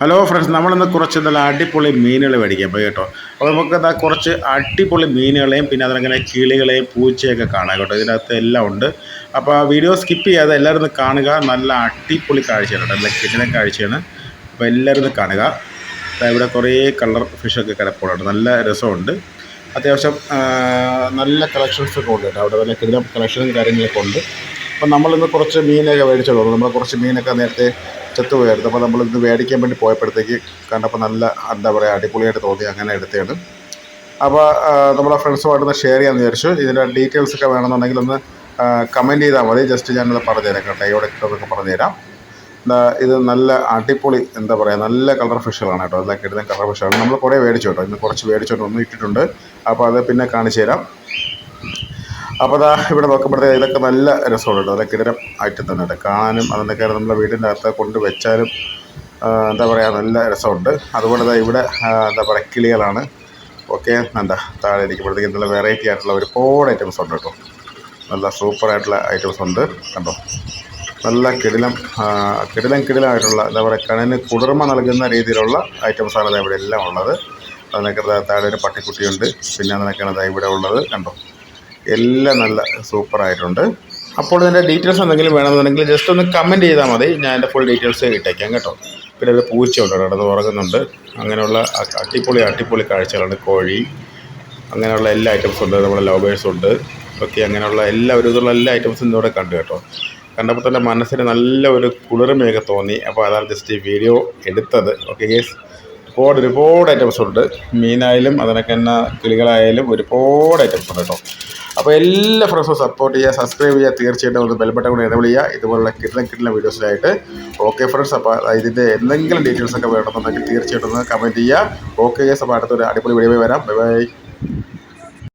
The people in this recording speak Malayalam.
ഹലോ ഫ്രണ്ട്സ് നമ്മളിന്ന് കുറച്ച് നല്ല അടിപൊളി മീനുകൾ മേടിക്കാൻ പോയി കേട്ടോ. അപ്പോൾ നമുക്ക് എന്താ കുറച്ച് അടിപൊളി മീനുകളെയും പിന്നെ അതിനങ്ങനെ കിളികളെയും പൂച്ചയൊക്കെ കാണാം കേട്ടോ. ഇതിനകത്ത് എല്ലാം ഉണ്ട്. അപ്പോൾ വീഡിയോ സ്കിപ്പ് ചെയ്യാതെ എല്ലാവരും ഒന്ന് കാണുക. നല്ല അടിപൊളി കാഴ്ചയാണ് നല്ല കിടിലൻ കാഴ്ചയാണ്. അപ്പോൾ എല്ലാവരും കാണുക. ഇവിടെ കുറേ കളർ ഫിഷൊക്കെ കിടപ്പുണ്ട് നല്ല രസമുണ്ട്. അത്യാവശ്യം നല്ല കളക്ഷൻസ് ഒക്കെ ഉണ്ട് കേട്ടോ. അവിടെ നല്ല കിടിലം കളക്ഷനും കാര്യങ്ങളൊക്കെ ഉണ്ട്. അപ്പം നമ്മളിന്ന് കുറച്ച് മീനൊക്കെ മേടിച്ചോളൂ നമ്മൾ കുറച്ച് മീനൊക്കെ നേരത്തെ ചത്തുപോയായിരുന്നു. അപ്പോൾ നമ്മളിന്ന് മേടിക്കാൻ വേണ്ടി പോയപ്പോഴത്തേക്ക് കണ്ടപ്പോൾ നല്ല എന്താ പറയുക അടിപൊളിയായിട്ട് തോന്നി. അങ്ങനെ എടുത്തതാണ് അപ്പോൾ ആ, നമ്മളെ ഫ്രണ്ട്സുമായിട്ടൊന്ന് ഷെയർ ചെയ്യാമെന്ന് വിചാരിച്ചു. ഇതിന്റെ ഡീറ്റെയിൽസ് ഒക്കെ വേണമെന്നുണ്ടെങ്കിൽ ഒന്ന് കമന്റ് ചെയ്താൽ മതി. ജസ്റ്റ് ഞാനത് പറഞ്ഞുതരാം കേട്ടോ. ഇവിടെ കിട്ടുന്നതൊക്കെ പറഞ്ഞുതരാം. ഇത് നല്ല അടിപൊളി എന്താ പറയുക നല്ല കളർ ഫിഷുകളാണ് കേട്ടോ. എല്ലാം കിട്ടുന്ന കളർ ഫിഷാണ് നമ്മൾ കുറേ മേടിച്ചു കേട്ടോ. ഇന്ന് കുറച്ച് മേടിച്ചോണ്ട് ഒന്ന് ഇട്ടിട്ടുണ്ട്. അപ്പോൾ അത് പിന്നെ കാണിച്ചു തരാം. അപ്പോൾ അതാ ഇവിടെ നോക്കുമ്പോഴത്തേക്ക് ഇതൊക്കെ നല്ല രസമുണ്ട്. കേട്ടോ അതൊക്കെ ഇതരം ഐറ്റം തന്നെ കേട്ടോ കാണാനും അതൊക്കെ നമ്മുടെ വീടിന്റെ അകത്ത് കൊണ്ട് വെച്ചാലും എന്താ പറയുക നല്ല രസമുണ്ട്. അതുപോലെ തന്നെ ഇവിടെ എന്താ പറയുക കിളികളാണ്. ഓക്കെ എന്താ താഴെ ഇരിക്കുമ്പോഴത്തേക്ക് നല്ല വെറൈറ്റി ആയിട്ടുള്ള ഒരുപാട് ഐറ്റംസ് ഉണ്ട് കേട്ടോ. നല്ല സൂപ്പറായിട്ടുള്ള ഐറ്റംസ് ഉണ്ട് കണ്ടോ. നല്ല കിടിലം കിടിലം കിടിലമായിട്ടുള്ള എന്താ പറയുക കണ്ണിന് കുളിർമ നൽകുന്ന രീതിയിലുള്ള ഐറ്റംസാണ് ഇവിടെ എല്ലാം ഉള്ളത്. അതിനൊക്കെ താഴെ ഒരു പട്ടിക്കുട്ടിയുണ്ട്. പിന്നെ അതിനൊക്കെയാണ് ഇവിടെ ഉള്ളത് കണ്ടോ. എല്ലാം നല്ല സൂപ്പർ ആയിട്ടുണ്ട് അപ്പോൾ ഇതിന്റെ ഡീറ്റെയിൽസ് എന്തെങ്കിലും വേണമെന്നുണ്ടെങ്കിൽ ജസ്റ്റ് ഒന്ന് കമന്റ് ചെയ്താൽ മതി. ഞാൻ എന്റെ ഫുൾ ഡീറ്റെയിൽസ് ഇട്ടേക്കാം കേട്ടോ. പിന്നെ ഒരു പൂച്ചയുണ്ട് അത് ഉറങ്ങുന്നുണ്ട്. അങ്ങനെയുള്ള അട്ടിപ്പൊളി അടിപൊളി കാഴ്ചകളുണ്ട് കോഴി. അങ്ങനെയുള്ള എല്ലാ ഐറ്റംസും ഉണ്ട് നമ്മുടെ ലവേഴ്സ് ഉണ്ട്. ഒക്കെ അങ്ങനെയുള്ള എല്ലാ ഒരു ഇതുള്ള എല്ലാ ഐറ്റംസും ഇന്നിവിടെ കണ്ടു കേട്ടോ. കണ്ടപ്പോൾ തന്നെ മനസ്സിന് നല്ല ഒരു കുളിർമയൊക്കെ തോന്നി. അപ്പോൾ അതാണ് ജസ്റ്റ് ഈ വീഡിയോ എടുത്തത്. ഓക്കെ ഗേസ് ഒരുപാട് ഒരുപാട് ഐറ്റംസ് ഉണ്ട്. മീനായാലും അതിനൊക്കെ തന്നെ കിളികളായാലും ഒരുപാട് ഐറ്റംസ് ഉണ്ട് കേട്ടോ. അപ്പോൾ എല്ലാ ഫ്രണ്ട്സും സപ്പോർട്ട് ചെയ്യുക സബ്സ്ക്രൈബ് ചെയ്യുക തീർച്ചയായിട്ടും ഒന്ന് ബെൽബട്ടൺ കൂടി എനബിൾ ചെയ്യുക. ഇതുപോലുള്ള കിട്ടുന്ന കിട്ടുന്ന വീഡിയോസിലായിട്ട് ഓക്കെ ഫ്രണ്ട്സ് അപ്പോൾ ഇതിന്റെ എന്തെങ്കിലും ഡീറ്റെയിൽസ് ഒക്കെ വേണമെന്നുണ്ടെങ്കിൽ തീർച്ചയായിട്ടും ഒന്ന് കമന്റ് ചെയ്യുക. ഓക്കെ അപ്പോൾ അടുത്തൊരു അടിപൊളി വീഡിയോ വരാം. Bye bye